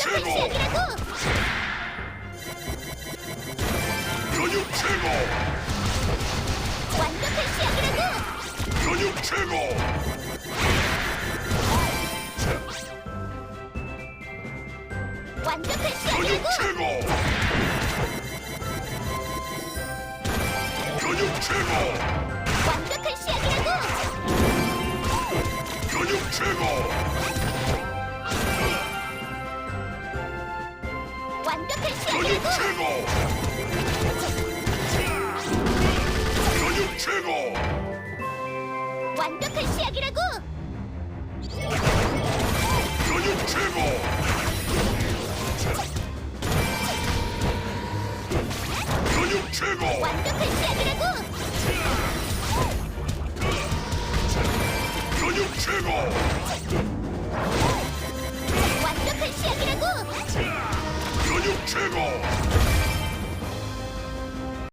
최고! 근육 최고! 완벽한 시작이라고. 근육 최고! 완벽한 근육 시작이라고. 최고! 근육 최고! 완벽한 시작이라고. 근육 최고! 완벽한 시작이라고. 최고! 최고! 완벽한 시작이라고. 근육 최고! 근육 최고! 완벽한 시작이라고. 근육 최고! 완벽